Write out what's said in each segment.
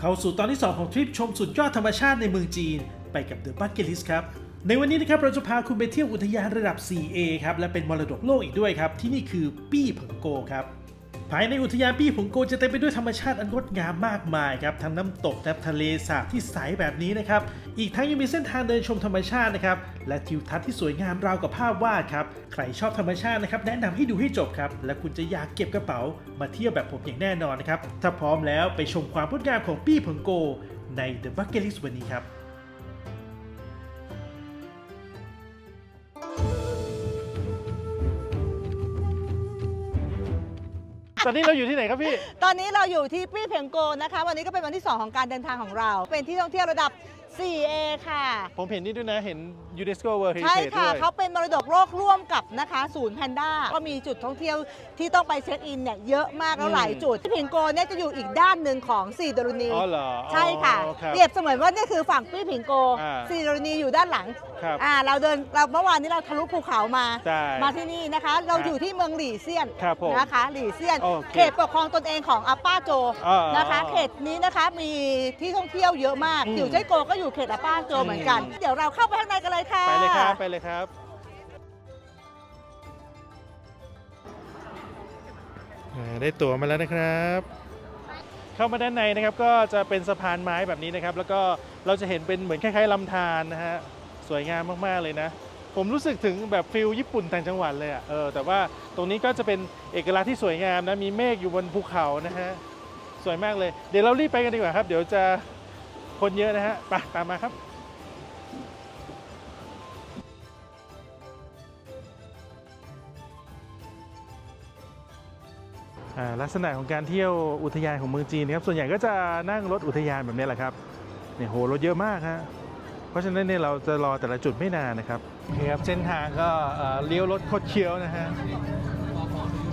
เข้าสู่ตอนที่ 2 ของทริปชมสุดยอดธรรมชาติในเมืองจีน ไปกับเดอะบักเก็ตลิสครับ ในวันนี้นะครับเราจะพาคุณไปเที่ยวอุทยานระดับ 4A ครับและเป็นมรดกโลกอีกด้วยครับ ที่นี่คือปี้เผิงโกครับ ภายในอุทยานปี้ผงโกจะเต็มไปด้วยธรรมชาติอันงดงามมากมายครับทั้งน้ำตกและทะเลสาบที่ใสแบบนี้นะครับ อีกทั้งยังมีเส้นทางเดินชมธรรมชาตินะครับ และทิวทัศน์ที่สวยงามราวกับภาพวาดครับ ใครชอบธรรมชาตินะครับแนะนำให้ดูให้จบครับ และคุณจะอยากเก็บกระเป๋า มาเที่ยวแบบผมอย่างแน่นอนนะครับ ถ้าพร้อมแล้วไปชมความงดงามของปี้ผงโกใน The Bucket List วันนี้ครับ ตอนนี้เราอยู่ที่ไหนครับพี่ ตอนนี้เราอยู่ที่ปี้เพียงโกนะคะ วันนี้ก็เป็นวันที่ 2 ของการเดินทางของเรา เป็นที่ท่องเที่ยวระดับ 4A ค่ะ ผมเห็นนี่ด้วยนะ เห็น UNESCO World ใช่ Heritage ค่ะ ด้วย เขาเป็นมรดกโลกร่วมกับนะคะศูนย์แพนด้าก็มีจุดท่องเที่ยวที่ต้องไปเช็คอินเนี่ยเยอะมากแล้วหลายจุดที่เพียงโกเนี่ยจะอยู่อีกด้านหนึ่งของสีดารุณีอ๋อเหรอใช่ค่ะ อ๋อครับ เปรียบเสมือนว่านี่คือฝั่งปี้ผิงโกอ่าสีดารุณีอยู่ด้านหลัง ครับอ่าเราเดินเราเมื่อวานนี้เราทะลุภูเขามา ใช่มาที่นี่นะคะ เราครับอยู่ที่เมืองหลี่เซียนครับผมนะคะหลี่เซียน โอเคเขตปกครองตนเองของอัปป้าโจอ่านนะคะ เขตนี้นะคะมีที่ท่องเที่ยวเยอะมากอืม อยู่ใจโกก็อยู่เขตอัปป้าโจเหมือนกันอืมเดี๋ยวเราเข้าไปข้างในกันเลยค่ะ ไปเลยครับไปเลยครับอ่าได้ตั๋วมาแล้วนะครับ เข้ามาด้านในนะครับก็จะเป็นสะพานไม้แบบนี้นะครับ แล้วก็เราจะเห็นเป็นเหมือนคล้ายๆลำธารนะฮะ สวยงามมากๆเลยนะ ผมรู้สึกถึงแบบฟิลญี่ปุ่นต่างจังหวัดเลยอะ่ะเออแต่ว่าตรงนี้ก็จะเป็นเอกลักษณ์ที่สวยงามนะมีเมฆอยู่บนภูเขานะฮะสวยมากเลยเดี๋ยวเรารีบไปกันดีกว่าครับ เดี๋ยวจะคนเยอะนะฮะไปตามมาครับลักษณะของการเที่ยวอุทยานของเมืองจีนนะครับส่วนใหญ่ก็จะนั่งรถอุทยานแบบนี้แหละครับเนี่ยโหรถเยอะมากฮะ เพราะฉะนั้นเนี่ยเราจะรอแต่ละจุดไม่นานนะครับนี่ครับเส้นทางก็เอ่อเลี้ยวรถคดเคี้ยวนะฮะ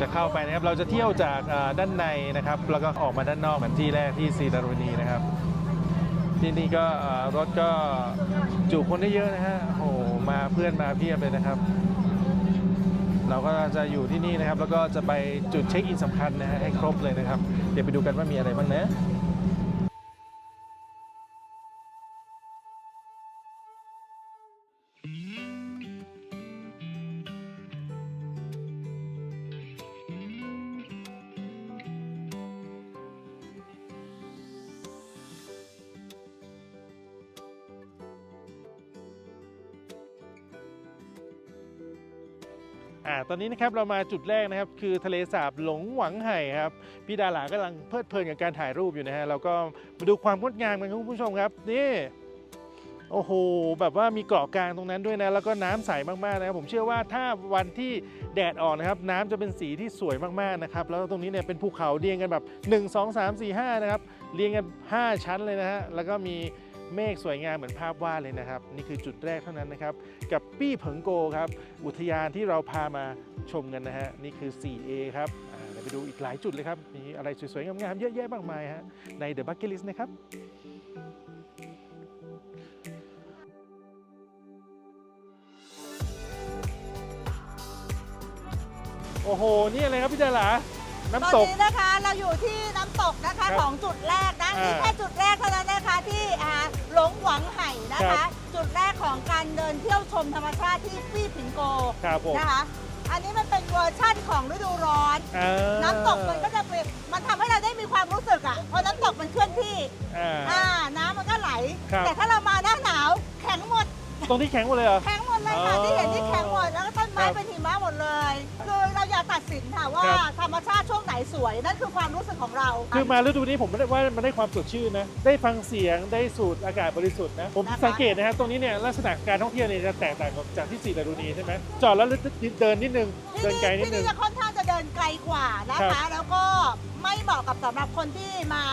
จะเข้าไปนะครับเราจะเที่ยวจากเอ่อด้านในนะครับ แล้วก็ออกมาด้านนอกเหมือนที่แรกที่ซีดารณีนะครับ ที่นี่ก็เอ่อรถก็จุคนได้เยอะนะฮะโอ้โหมาเพื่อนมาเพียบเลยนะครับ เราก็จะอยู่ที่นี่นะครับ แล้วก็จะไปจุดเช็คอินสำคัญนะฮะให้ครบเลยนะครับ เดี๋ยวไปดูกันว่ามีอะไรบ้างนะ ตอนนี้นะครับเรามาจุดแรกนะครับ คือทะเลสาบหลงหวังไห่ครับพี่ดาหลากำลังเพลิดเพลินกับการถ่ายรูปอยู่นะฮะเราก็มาดูความงดงามกันครับคุณผู้ชมครับนี่โอ้โห แบบว่ามีเกาะกลางตรงนั้นด้วยนะ แล้วก็น้ำใสมากๆนะครับ ผมเชื่อว่าถ้าวันที่แดดออกนะครับ น้ำจะเป็นสีที่สวยมากๆนะครับ แล้วตรงนี้เนี่ยเป็นภูเขาเรียงกันแบบ 1 2 3 4 5 นะครับ เรียงกัน 5 ชั้นเลยนะฮะ แล้วก็มี เมฆสวยงามเหมือนภาพวาดเลยนะครับ นี่คือจุดแรกเท่านั้นนะครับ กับปี้เผิงโกครับอุทยานที่เราพามาชมกันนะฮะนี่คือ 4A ครับเดี๋ยวไปดูอีกหลายจุดเลยครับมีอะไรสวยๆงามๆเยอะแยะมากมายฮะใน The Bucket List นะครับโอ้โห นี่อะไรครับพี่ดาหลาน้ำตกนี้นะคะเราอยู่ที่น้ำ ตกนะครัคะบของจุดแรกนะอ่านี่นี่แค่จุดแรกเท่านั้นนะคะที่อ่าหลงหวังไห่นะครัคะ บจุดแรกของการเดินเที่ยวชมธรรมชาติที่ปี้ผิงโกครับผม นะคะ อันนี้มันเป็นเวอร์ชั่นของฤดูร้อนอ่าน้ำตกมันก็จะเปรียบมันทำให้เราได้มีความรู้สึกอะเพราะน้ำตกมันเคลื่อนที่ อ่า อ่า น้ำมันก็ไหล ครับ แต่ถ้าเรามาหน้าหนาวแข็งหมด ตรงที่แข็งหมดเลยเหรอ แข็งหมดเลยค่ะ อ๋อที่เห็นที่แข็งหมด แล้วก็ต้นไม้ครับ เป็นหิมะหมดเลยคือเราอย่า ตัดสินค่ะว่าครับ ธรรมชาติช่วงไหนสวย นั่นคือความรู้สึกของเราคือมาฤดูนี้ผมไม่ได้ว่ามันได้ความสดชื่นนะ ได้ฟังเสียงได้สูดอากาศบริสุทธิ์นะ ผมนะคะสังเกตนะครับตรงนี้เนี่ยลักษณะการท่องเที่ยวเนี่ยจะแตกต่างจากที่สีดารุณีใช่ไหมจอดแล้วเดินนิดนึงที่เดินไกลนิดที่นึนี่งจะค่อนข้างจะเดินไกลกว่านะครัคะ บแล้วก็ไม่เหมาะกับสำหรับคนที่มา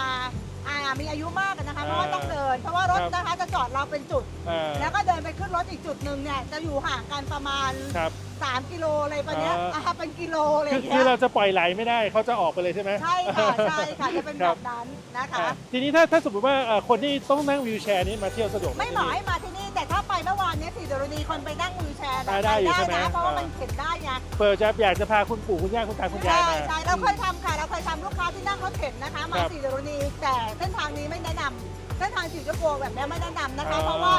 อ่ามีอายุมากอะนะคะเพราะว่าอ่าต้องเดิน เพราะว่ารถครับ นะคะจะจอดเราเป็นจุด อ่าแล้วก็เดินไปขึ้นรถอีกจุดหนึ่งเนี่ยจะอยู่ห่างกันประมาณ ครับ 3 กิโลอะไรประเนี้ยอ่า อ่าเป็นกิโลอะไรอคือย่างเงี้คือยเราจะปล่อยไหลไม่ได้เขาจะออกไปเลยใช่ไหม ใช่ค่ะใช่ค่ะจะเป็นคแบรับบ นั้นนะคะ อะทีนี้ถ้าถ้าสมมติว่าเอ่อคนที่ต้องนั่งวิวแชร์นี้มาเที่ยวสะดวกไม่เหมาะให้มาที่นี่ แต่ถ้าไปเมื่อวานเนี้ยสี่ดรณีคนไปนั่งมือแชร์ได้ได้อยู่ใช่ไหม นะเพราะว่าอ่ามัมันเข็นได้ไงเปิดจะอยากจะพาคุณปู่คุณย่าคุณตาคุณยายใช่มา ใช่เราเคยทำค่ะเราเคยทำลูกค้าที่นั่งรถเข็นนะคะ มาครับสี่ดรณีแต่เส้นทางนี้ไม่แนะนำเส้นทางสีชมพูแบบนี้ไม่แนะนำนะคะอ่าเพราะว่า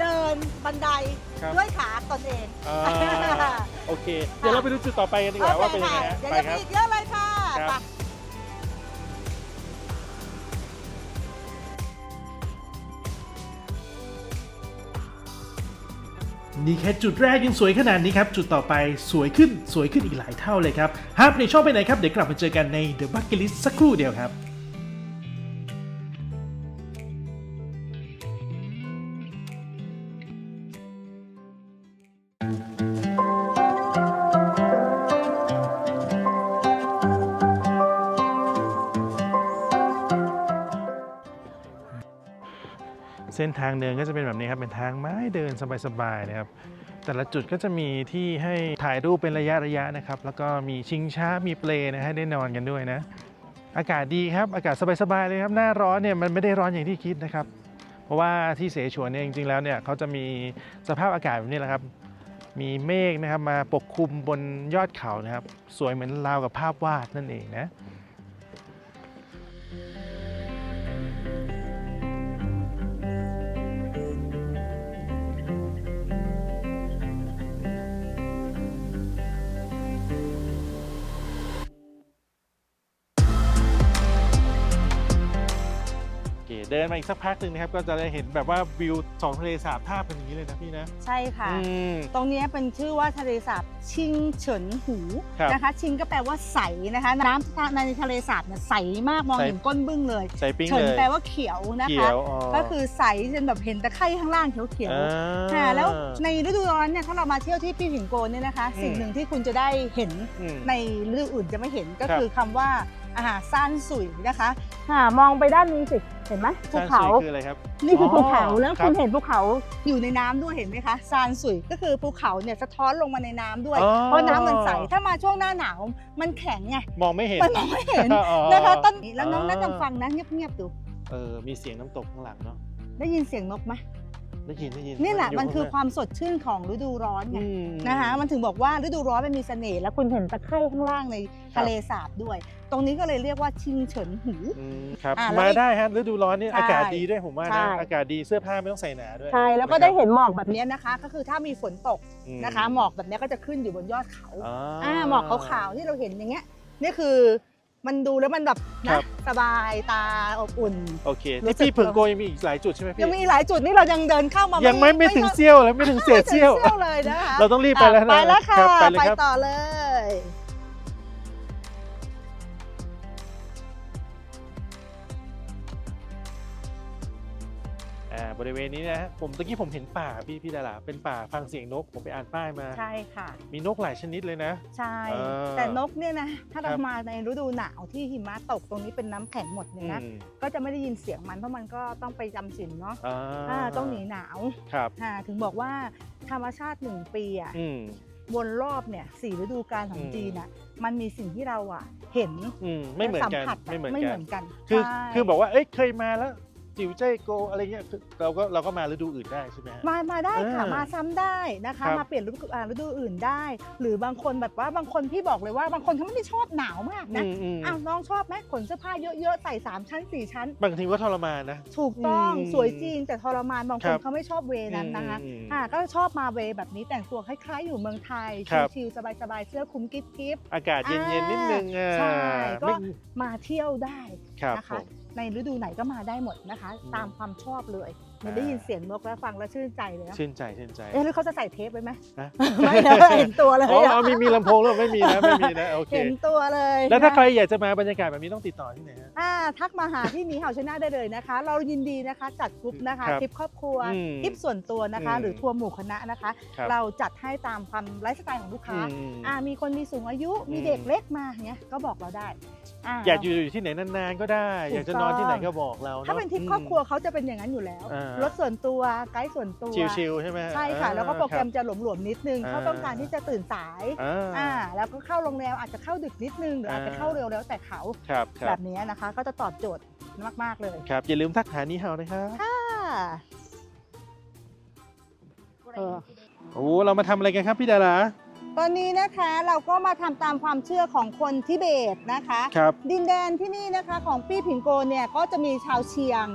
เดินบันไดครับ ด้วยขาตนเอง อ่าโอเค เดี๋ยวเราไปดูจุดต่อไปกันดีกว่าว่าเป็นยังไงฮะเดี๋ยวไปจะคมีรับอีกเยอะเลยค่ะครับ ไปนี่แค่จุดแรกยังสวยขนาดนี้ครับ จุดต่อไปสวยขึ้นสวยขึ้นอีกหลายเท่าเลยครับฮับในช่องไปไหนครับ เดี๋ยวกลับมาเจอกันใน The Bucket List สักครู่เดียวครับ ส้นทางเดินก็จะเป็นแบบนี้ครับ เป็นทางไม้เดินสบายๆนะครับ แต่ละจุดก็จะมีที่ให้ถ่ายรูปเป็นระยะระยะนะครับ แล้วก็มีชิงช้า มีเปลนะให้ได้นอนกันด้วยนะ อากาศดีครับ อากาศสบายๆเลยครับ หน้าร้อนเนี่ยมันไม่ได้ร้อนอย่างที่คิดนะครับ เพราะว่าที่เสฉวนเนี่ยจริงๆแล้วเนี่ยเขาจะมีสภาพอากาศแบบนี้แหละครับ มีเมฆนะครับมาปกคลุมบนยอดเขานะครับ สวยเหมือนราวกับภาพวาดนั่นเองนะ เคเดินมาอีกสักพักหนึ่งนะครับ ก็จะได้เห็นแบบว่าวิวสองทะเลสาบท่าเป็นอย่างนี้เลยนะพี่นะ ใช่ค่ะ อืม ตรงเนี้ยเป็นชื่อว่าทะเลสาบชิงเฉินหูครับนะคะ ชิงก็แปลว่าใสนะคะ น้ำในทะเลสาบเนี่ยใสมากมองใส เห็นก้นบึ้งเลย ใส่ปิ้งเฉินเลยแปลว่าเขียวนะเขีคะ ยวอ๋อก็คือใสจนแบบเห็นตะไคร่ข้างล่างเขียวอ่า ๆค่ะแล้วในฤดูร้อนเนี่ยถ้าเรามาเที่ยวที่พี่ผิงโกนเนี่ยนะคะ อืม สิ่งหนึ่งที่คุณจะได้เห็น อืม ในฤดูอื่นจะไม่เห็นก็ครับ คือคำว่าอาหารซ่านสุยนะคะค่ะมองไปด้านนี้สิ เห็นไหมภูซานเขาสุยคืออะไรครับ นี่คือออภูเขาแล้วครับคุณเห็นภูเขาอยู่ในน้ำด้วยเห็นไหมคะซานสุยก็คือภูเขาเนี่ยสะท้อนลงมาในน้ำด้วยอ๋อเพราะน้ำมันใสถ้ามาช่วงหน้าหนาวมันแข็งไงมองไม่เห็นมันมองไม่เห็นอ๋อนะคะต้นแล้วน้องอ๋อน่าจะฟังนะเงียบๆดูเออมีเสียงน้ำตกข้างหลังเนาะได้ยินเสียงนกไหม ได้ยินได้ยินนี่แหละยู่มันคือคข้างวามสดชื่นของฤดูร้อนหไงอืมนะคะมันถึงบอกว่าฤดูร้อนมันมีเสน่ห์แล้วคุณเห็นตะไคร่ข้างล่างในทะเลสาบด้วย ตรงนี้ก็เลยเรียกว่าชิงเฉินหูอืมครับอะแล้วมาได้ฮะฤดูร้อนนี่ใช่อากาศดีด้วยผมว่าใช่นะอากาศดีเสื้อผ้าไม่ต้องใส่หนาด้วยใช่แล้วก็ได้เห็นหมอกแบบนี้นะคะ ก็คือถ้ามีฝนตกอืมนะคะ หมอกแบบนี้ก็จะขึ้นอยู่บนยอดเขาอ่าอ่าหมอกขาวๆที่เราเห็นอย่างเงี้ยนี่คือ มันดูแล้วมันแบบครันะบ สบายตาอบอุ่น โอเครู้ที่สึกพี่ผึ่งโกยังมีอีกหลายจุดใช่ไหมพี่ ยังมีหลายจุดนี่เรายังเดินเข้ามายังไม่ไม่ถึงเซี่ยวเลยไม่ถึงเศษเซี่ยวไม่ถึงเลยนะคะเราต้องรีบไปแล้วนะไปแล้วค่ะรับไปเลยไปครับ ต่อเลย อ่าบริเวณนี้นะฮะผมตะกี้ผมเห็นป่าพี่พี่ดาราเป็นป่าฟังเสียงนกผมไปอ่านป้ายมา ใช่ค่ะ มีนกหลายชนิดเลยนะ ใช่ เออแต่นกเนี่ยนะถ้าเราครับมาในฤดูหนาวที่หิมะตกตรงนี้เป็นน้ำแข็งหมดเนี่ยนะอืมก็จะไม่ได้ยินเสียงมันเพราะมันก็ต้องไปจำศีลเนาะอ่าอ่าต้องหนีหนาวครับ อ่าถึงบอกว่าธรรมชาติหนึ่งปีอะอืม วนรอบเนี่ยสี่ฤดูกาลของอืม จีนอะมันมีสิ่งที่เราอะเห็นอืมไม่เหมือนกันสัผัสะไม่เหมือนไม่กัเหนมือนกันคือใช่ คือบอกว่าเอ้ยเคยมาแล้ว จิ๋วเจ้ยโกอะไรเงี้ยคือเราก็เราก็มาฤดูอื่นได้ใช่ไหมฮะ มามาได้ค่ะ เออมาซ้ำได้นะคะ ครับ มาเปลี่ยนฤดูอ่าฤดูอื่นได้ หรือบางคนแบบว่าบางคนพี่บอกเลยว่าบางคนเขาไม่ได้ชอบหนาวมากนะอืมอืมอ้าวน้องชอบไหมขนเสื้อผ้าเยอะๆใส่สามชั้นสี่ชั้น บางทีก็ทรมานนะ ถูกต้องอืมสวยจริงแต่ทรมานบางคครันบเขาไม่ชอบเวนั้นนะคะอืมอืมอ่าก็ชอบมาเวแบบนี้แต่งตัวคล้ายๆ อยู่เมืองไทยครับ ชิลๆสบายๆเสื้อคลุมกิ๊บกิ๊บ อากาศเย็นๆนิดนึงอ่าใช่ก็ ไม่มาเที่ยวได้ครับนะผคะม ในฤดูไหนก็มาได้หมดนะคะอืมตามความชอบเลยอ่ามันได้ยินเสียงนกแล้วฟังแล้วชื่นใจเลยนะชื่นใจชื่นใจเอ๊ะหรือเขาจะใส่เทปไว้ไหมฮะไม่นะเห็นตัวเลยอ๋ออะเอามีมีลำโพงแล้วไม่มีนะไม่มีนะโอเคเห็นตัวเลย แล้วถ้านะใครอยากจะมาบรรยากาศแบบนี้ต้องติดต่อที่ไหนฮะอ่าทักมาหาที่หมีเห่าชนะได้เลยนะคะ เรายินดีนะคะ จัดกรุ๊ปนะคะครับทริปครอบครัวอืมทริปส่วนตัวนะคะอืมหรือทัวร์หมู่คณะนะคะครับเราจัดให้ตามความไลฟ์สไตล์ของลูกค้าอืมอ่ามีคนมีสูงอายุมีอืมเด็กเล็กมาเนี้ยก็บอกเราได้าอยากอยู่ที่ไหนนานๆก็ได้ถูกอยากจะนอนที่ไหนก็บอกเราถ้าเป็นทริปครอบครัวเขาจะเป็นอย่างนั้นอยู่แล้วอ่ารถส่วนตัวไกด์ส่วนตัวชิลๆใช่ไหมฮใช่ค่ะ แล้วก็โปรแกรมคบจะหลวมๆนิดนึงอ่าเขาต้องการที่จะตื่นสายอ่าอ่าแล้วก็เข้าโรงแรมอาจจะเข้าดึกนิดนึงหรืออาจจะอ่าเข้าเร็วแล้วแต่เขาครับคแบรับบนี้นะคะ ก็จะตอบโจทย์มากๆเลยครับอย่าลืมทักหานี่เฮานะครับค่ะเออโอ้เรามาทำอะไรกันครับพี่ดารา ตอนนี้นะคะเราก็มาทำตามความเชื่อของคนทิเบตนะคะครับดินแดนที่นี่นะคะของปี้ผิงโกเนี่ยก็จะมีชาวเชียง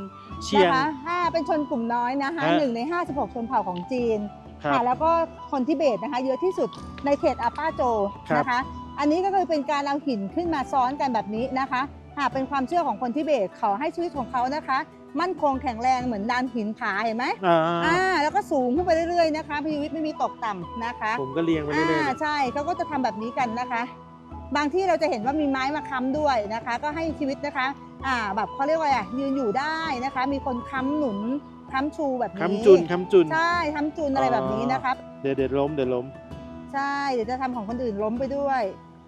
เชียงนะคะห้าเป็นชนกลุ่มน้อยนะคะฮะหนึ่งใน 56 ชนเผ่าของจีนครับค่ะแล้วก็คนทิเบตนะคะ เยอะที่สุดในเขตอาป้าโจครับนะคะ อันนี้ก็คือเป็นการเอาหินขึ้นมาซ้อนกันแบบนี้นะคะหากเป็นความเชื่อของคนทิเบตขอให้ชีวิตของเขานะคะ มั่นคงแข็งแรงเหมือนดานหินผาเห็นไหมอ่าอ่าแล้วก็สูงขึ้นไปเรื่อยๆนะคะชีวิตไม่มีตกต่ำนะคะผมก็เรียงไปเรื่อยอ่าใช่เขาก็จะทำแบบนี้กันนะคะ บางที่เราจะเห็นว่ามีไม้มาค้ำด้วยนะคะ ก็ให้ชีวิตนะคะอ่าแบบเขาเรียกว่าอะไรอะยืนอยู่ได้นะคะ มีคนค้ำหนุนค้ำชูแบบๆนี้คำจุนคำจุนใช่ค้ำจุนอะไรแบบนี้นะครับเดี๋ยวเดี๋ยวล้มเดี๋ยวล้ม ใช่เดี๋ยวจะทำของคนอื่นล้มไปด้วย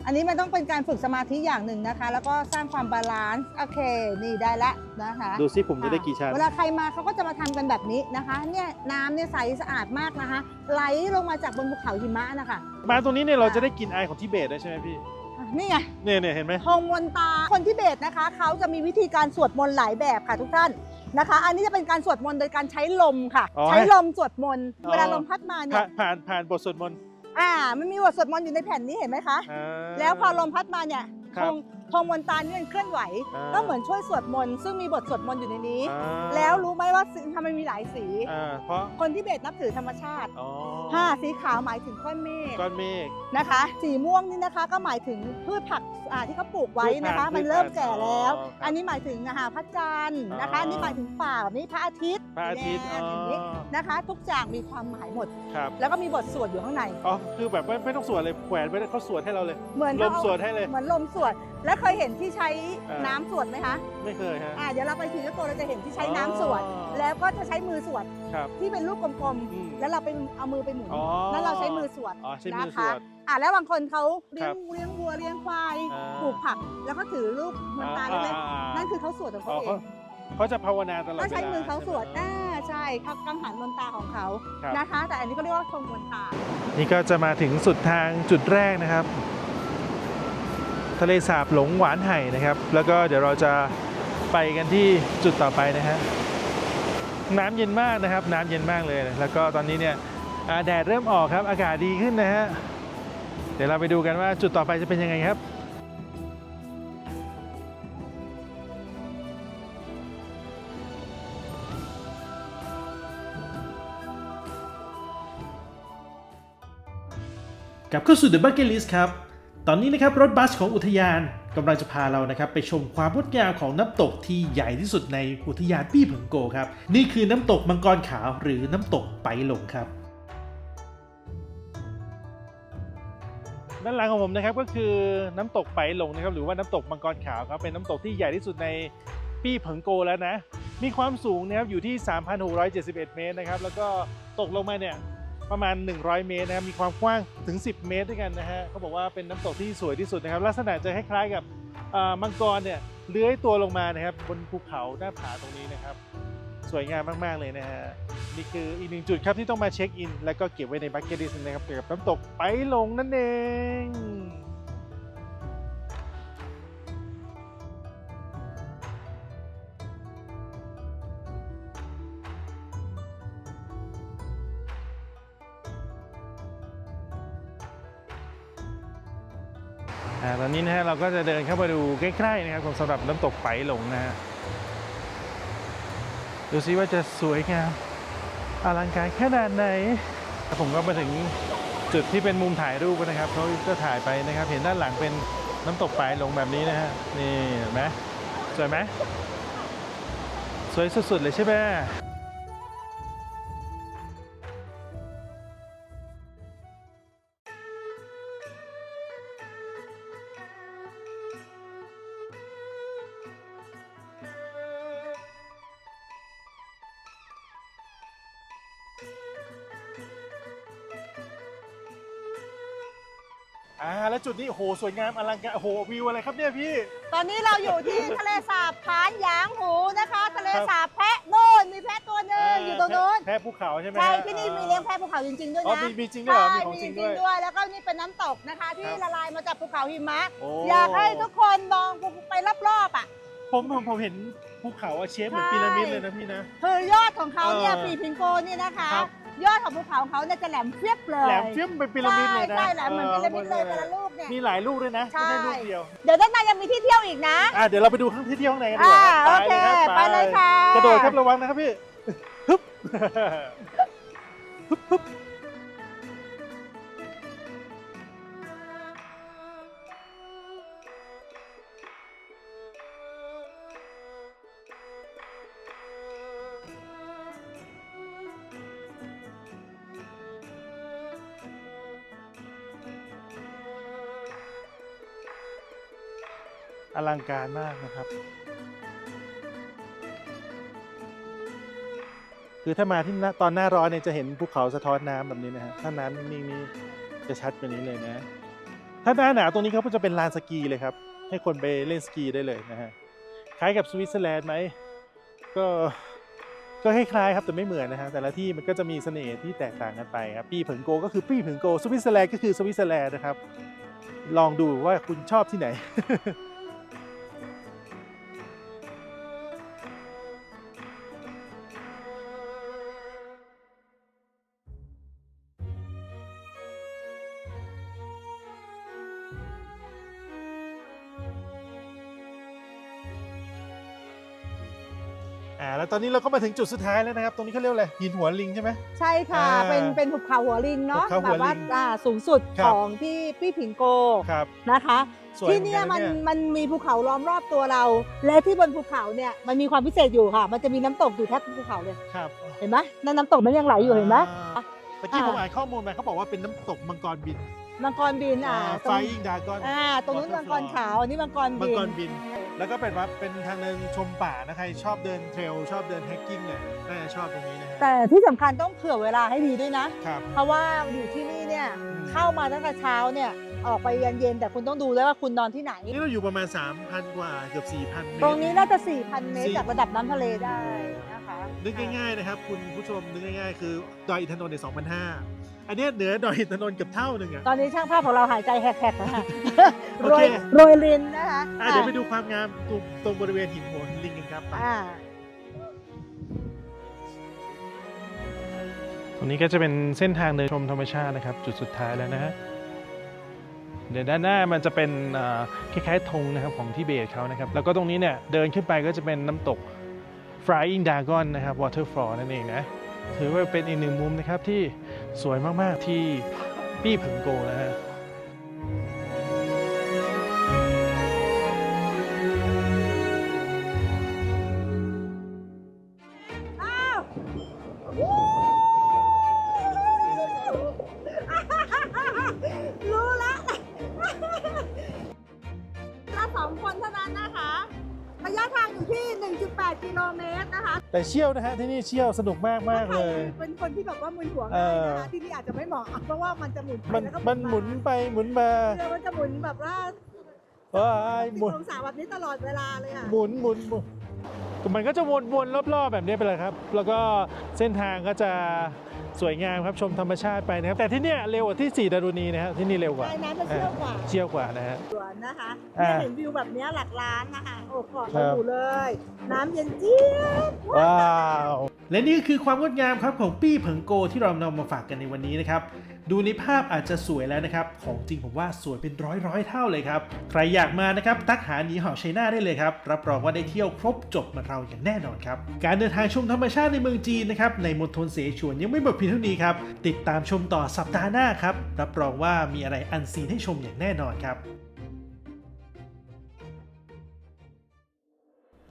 อันนี้มันต้องเป็นการฝึกสมาธิอย่างหนึ่งนะคะ แล้วก็สร้างความบาลานซ์โอเค นี่ได้ละนะคะดูซิผมจะได้กี่ชั้น เวลาใครมาเขาก็จะมาทำกันแบบนี้นะคะ เนี่ยน้ำเนี่ยใสสะอาดมากนะคะ ไหลลงมาจากบนภูเขาหิมะนะคะ มาตรงนี้เนี่ยเราจะได้กินไอของทิเบตด้วยใช่ไหมพี่อะนี่ไงเนี่ยเนี่ยเห็นไหมธงมนตาคนทิเบตนะคะ เขาจะมีวิธีการสวดมนต์หลายแบบค่ะทุกท่านนะคะ อันนี้จะเป็นการสวดมนต์โดยการใช้ลมค่ะอ๋อใช้ลมสวดมนต์อ๋อเวลาลมพัดมาเนี่ผ่ายนผ่านผ่านบทสวดมนต์ อ่า มันมีบทสวดมนต์อยู่ในแผ่นนี้เห็นไหมคะ อ่า แล้วพอลมพัดมาเนี่ยครัธบงธงมนตานี่มันเคลื่อนไหว อ่า ก็เหมือนช่วยสวดมนต์ซึ่งมีบทสวดมนต์อยู่ในนี้ อ่าแล้วรู้ไหมว่าสีทำไมมีหลายสี อ่าเพราะคนที่เบตนับถือธรรมชาติอ๋อห้าสีขาวหมายถึงก้อนเมฆก้อนเมฆ นะคะ สีม่วงนี่นะคะก็หมายถึงพืชผักอ่าที่เขาปลูกไว้นะคะ พืชพันธุ์มันเริ่มแก่แล้วอ๋อครับอันนี้หมายถึงอาหารพระจันทร์นะคะอ๋ออั อันนี้หมายถึงป่าแบบนี้พระอาทิตย์ พระอาทิตย์แดอ๋งออย่างนี้นะคะ ทุกอย่างมีความหมายหมด ครับแล้วก็มีบทสวดอยู่ข้างใน อ๋อคือแบบไม่ไม่ต้องสวดเลยแขวนไว้แล้วเขาสวดให้เราเลยเหมือนลเขามเอาสวดให้เลย เหมือนลมสวด แล้วเคยเห็นที่ใช้อ่าน้ำสวดไหมคะไม่เคยฮะ อ่าเดี๋ยวเราไปสิงคโปร์เราจะเห็นที่ใช้น้ำอ๋อสวดแล้วก็จะใช้มือสวดครับที่เป็นรูปกลมอืม ๆ แล้วเราไปเอามือไปหมุน อ๋อ แล้วเราใช้มือสวด อ๋อใช้มือนะสคะวด อ่าแล้วบางคนเขาเลี้ยครังบเลี้ยงวัวเลี้ยงควายอ่า ปลูกผัก แล้วก็ถือรูปมันตาเล็กอ่าๆนั่นคือเขาสวดของอ๋เขาอเอเขาง เขาจะภาวนาตลอดก็เวลาใช้มือเขาสวดใช่ไหมอ่าใช่ครับกังหันมนตาของเขาครับนะคะ แต่อันนี้ก็เรียกว่าธงมนตา นี่ก็จะมาถึงสุดทางจุดแรกนะครับ ทะเลสาบหลงหวานไห่นะครับ แล้วก็เดี๋ยวเราจะไปกันที่จุดต่อไปนะฮะน้ำเย็นมากนะครับ น้ำเย็นมากเลย แล้วก็ตอนนี้เนี่ยอ่าแดดเริ่มออกครับ อากาศดีขึ้นนะฮะ เดี๋ยวเราไปดูกันว่าจุดต่อไปจะเป็นยังไงครับ กลับเข้าสู่ The Bucket List ครับ ตอนนี้นะครับรถบัสของอุทยานกำลังจะพาเรานะครับไปชมความงดงามของน้ำตกที่ใหญ่ที่สุดในอุทยานปี้ผงโกครับ นี่คือน้ำตกมังกรขาวหรือน้ำตกไปหลงครับ ด้านหลังของผมนะครับก็คือน้ำตกไปหลงนะครับหรือว่าน้ำตกมังกรขาวครับเป็นน้ำตกที่ใหญ่ที่สุดในปี้ผงโกแล้วนะ มีความสูงนะครับอยู่ที่ 3,671 เมตรนะครับแล้วก็ตกลงมาเนี่ย ประมาณ 100 เมตรนะครับมีความกว้างถึง 10 เมตรด้วยกันนะฮะเขาบอกว่าเป็นน้ำตกที่สวยที่สุดนะครับ ลักษณะจะคล้ายๆกับมังกรเนี่ยเลื้อยตัวลงมานะครับบนภูเขาหน้าผาตรงนี้นะครับ สวยงามมากๆเลยนะฮะนี่คืออีกหนึ่งจุดครับที่ต้องมาเช็คอิน แล้วก็เก็บไว้ในบัคเก็ตลิสต์นะครับเกี่ยวกับน้ำตกไปลงนั่นเอง ตอนนี้นะฮะเราก็จะเดินเข้ามาดูใกล้ๆนะครับสำหรับน้ำตกไปหลงนะฮะดูซิว่าจะสวยงามอลังการขนาดไหน ผมก็มาถึงจุดที่เป็นมุมถ่ายรูปนะครับเขาก็ถ่ายไปนะครับ เห็นด้านหลังเป็นน้ำตกไปหลงแบบนี้นะฮะนี่เห็นไหมสวยไหมสวยสุดๆเลยใช่ไหม แล้วจุดนี้โอ้โหสวยงามอลังการโอ้โหวิวอะไรครับเนี่ยพี่ ตอนนี้เราอยู่ที่ทะเลสาบผานหยางหูนะคะ ทะเลสาบแพะโน่นมีแพะตัวหนึ่งตรงนู้นแพะภูเขาใช่ไหมใช่ฮะที่นี่มีเลี้ยงแพะภูเขาจริงๆด้วยอ๋อนะมีมีจริงด้วยเหรอใช่มีของมีจจริริงงด้วยด้วย แล้วก็นี่เป็นน้ำตกนะคะ ที่ครับละลายมาจากภูเขาหิมะโอ้อยากให้ทุกคนมองไปรอบๆอะผมผมผมเห็นภูเขาอะเชฟเหมือนพีระมิดเลยนะพี่นะคือยอดของเขาเนี่ยเออปีพิงโกเนี่ยนะคะครับ ยอดของภูเขาของเขาเนี่ยจะแหลมเฟียบเลยแหลมเฟี้ยมเป็นพีระมิดเลยนะใช่ใช่แหลมเหมือนพีระมิดเลยออแต่ละลูกเนี่ย มีหลายลูกด้วยนะใช่ไม่ใช่ ลูกเดียวเดี๋ยวด้านในยังมีที่เที่ยวอีกนะ อะเดี๋ยวเราไปดูข้างที่เที่ยวข้างในกันดีกอ่าว่าโอเคครับไปเลยค่ะ กระโดดครับระวังนะครับพี่ฮึบ อลังการมากนะครับ คือถ้ามาที่ตอนหน้าร้อนเนี่ยจะเห็นภูเขาสะท้อนน้ำแบบนี้นะฮะถ้าน้ำนิ่งๆนี่จะชัดกว่านี้เลยนะ ถ้าหน้าหนาวตรงนี้เขาก็จะเป็นลานสกีเลยครับ ให้คนไปเล่นสกีได้เลยนะฮะคล้ายกับสวิตเซอร์แลนด์ไหมก็ก็คล้ายๆครับแต่ไม่เหมือนนะฮะแต่ละที่มันก็จะมีเสน่ห์ที่แตกต่างกันไปครับปี้เผิงโกก็คือปี้เผิงโกสวิตเซอร์แลนด์ก็คือสวิตเซอร์แลนด์นะครับ ลองดูว่าคุณชอบที่ไหน อ่าแล้วตอนนี้เราก็มาถึงจุดสุดท้ายแล้วนะครับ ตรงนี้เขาเรียกว่าอะไรหินหัวลิงใช่ไหม ใช่ค่ะ อ่าเป็นเป็นภูเขาหัวลิงเนาะภูเขาหัแบวบว่าลิงอ่าสูงสุดครับ ของที่ปี้ผิงโกครับนะคะ สวยที่เนี่ยเหมืมัอนกันนะเนี่ยมันมีภูเขาล้อมรอบตัวเรา และที่บนภูเขาเนี่ยมันมีความพิเศษอยู่ค่ะ มันจะมีน้ำตกอยู่แทบทุกภูเขาเลยครับเห็นไหมนั่นน้ำตกนั้นยังไหลอยู่เห็นไหม อ่าตะกี้อ่า ผมอ่านข้อมูลมาเขาบอกว่าเป็นน้ำตกมังกรบินมังกรบินอ่าตรไฟงยิงดากอน อ่าตรงนู้นมังกรขาวอันนี้มังกรมังบินกรบิน แล้วก็เป็นว่าเป็นทางเดินชมป่านะใครชอบเดินเทรลชอบเดินแฮกกิ้งเนี่ยน่าจะชอบตรงนี้นะฮะแต่ที่สำคัญต้องเผื่อเวลาให้ดีด้วยนะ ครับ เพราะว่าอยู่ที่นี่เนี่ยอืมเข้ามาตั้งแต่เช้าเนี่ย ออกไปเย็นๆแต่คุณต้องดูแล้วว่าคุณนอนที่ไหน นี่เราอยู่ประมาณ 3,000 กว่าเกือบ 4,000 เมตร ตรงนี้น่าจะ 4,000 เมตรสี่จากระดับน้ำทะเลได้นะคะนึกง่ายๆนะครับ คุณผู้ชมนึกง่ายๆ คือดอยอินทนนท์ใน2,500 อันเนี้ยเหนือดอยอินทนนท์เกือบเท่าหนึ่งอะตอนนี้ช่างภาพของเราหายใจแหกๆนะคะโอโรเค ยโรยลินนะคะอะเดี๋ยวไปดูความงามตรงตรงบริเวณหินหัวลิงกันครับไปอ่าตรงนี้ก็จะเป็นเส้นทางเดินชมธรรมชาตินะครับ จุดสุดท้ายแล้วนะฮะ เดี๋ยวด้านหน้ามันจะเป็นคล้ายๆธงนะครับของทิเบตเขานะครับ แล้วก็ตรงนี้เนี่ยเดินขึ้นไปก็จะเป็นน้ำตก Flying Dragon นะครับ Waterfall นั่นเองนะถือว่าเป็นอีกหนึ่งมุมนะครับที่สวยมากๆที่ปี้ผึงโกนะฮะ แต่เชี่ยวนะฮะที่นี่เชี่ยวสนุกมากมากๆเลย เป็นคนที่แบบว่ามึนหัวเอง่ายอนะคะที่นี่อาจจะไม่เหมาะเพราะว่ามันจะหมุนไปมันแล้วก็มันหมุนไปหมุนมาเรือมันจะหมุนแบบว่าว้ายหสิบมุนองศาแบบนี้ตลอดเวลาเลยค่ะหมุนหมุนหมุน มันก็จะวนๆรอบๆแบบนี้ไปเลยครับ แล้วก็เส้นทางก็จะสวยงามครับชมธรรมชาติไปนะครับ แต่ที่เนี่ยเร็วกว่าที่สี่ดารุณีนะครับที่นี่เร็วกว่าใช่น้ำจะเชี่ยวกว่าเชี่ยวกว่านะฮะสวนนะคะอ่าเนี่ยเห็นวิวแบบเนี้ยหลักล้านนะคะโอ้กอดครัเราบอยู่เลย น้ำเย็นเจี๊ยบว้าว และนี่ก็คือความงดงามครับของปี้เผิงโกที่เรานำมาฝากกันในวันนี้นะครับ ดูในภาพอาจจะสวยแล้วนะครับ ของจริงผมว่าสวยเป็นร้อยร้อยเท่าเลยครับ ใครอยากมานะครับตักหาหนีหอชัยนาได้เลยครับ รับรองว่าได้เที่ยวครบจบมาเราอย่างแน่นอนครับ การเดินทางชมธรรมชาติในเมืองจีนนะครับ ในมณฑลเสฉวนยังไม่หมดเพียงเท่านี้ครับ ติดตามชมต่อสัปดาห์หน้าครับ รับรองว่ามีอะไรอันซีนให้ชมอย่างแน่นอนครับ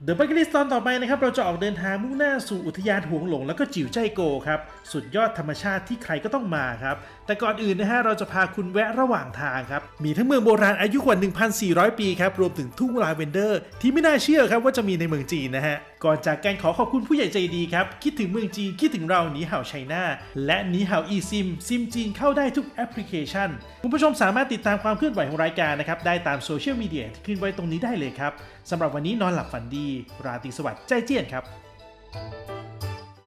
เดอะบัก e ลิสตอนต่อไปนะครับ เราจะออกเดินทางมุ่งหน้าสู่อุทยานหวงหลง แล้วก็จิ๋วใจโกครับ สุดยอดธรรมชาติที่ใครก็ต้องมาครับ แต่ก่อนอื่นนะฮะ เราจะพาคุณแวะระหว่างทางครับ มีทั้งเมืองโบราณอายุกว่า 1,400 ปีครับ รวมถึงทุ่งลาเวนเดอร์ ที่ไม่น่าเชื่อครับว่าจะมีในเมืองจีนนะฮะก่อนจากการขอขอบคุณผู้ใหญ่ใจดีครับ คิดถึงเมืองจีน คิดถึงเราหนีเห่าไชน่า และหนีเห่าอีซิม ซิมจีนเข้าได้ทุกแอปพลิเคชัน คุณผู้ชมสามารถติดตามความเคลื่อนไหวของรายการนะครับ ได้ตามโซเชียลมีเดียที่ขึ้นไว้ตรงนี้ได้เลยครับสำหรับวันนี้นอนหลับฝันดี ราตรีสวัสดิ์ใจเจียนครับ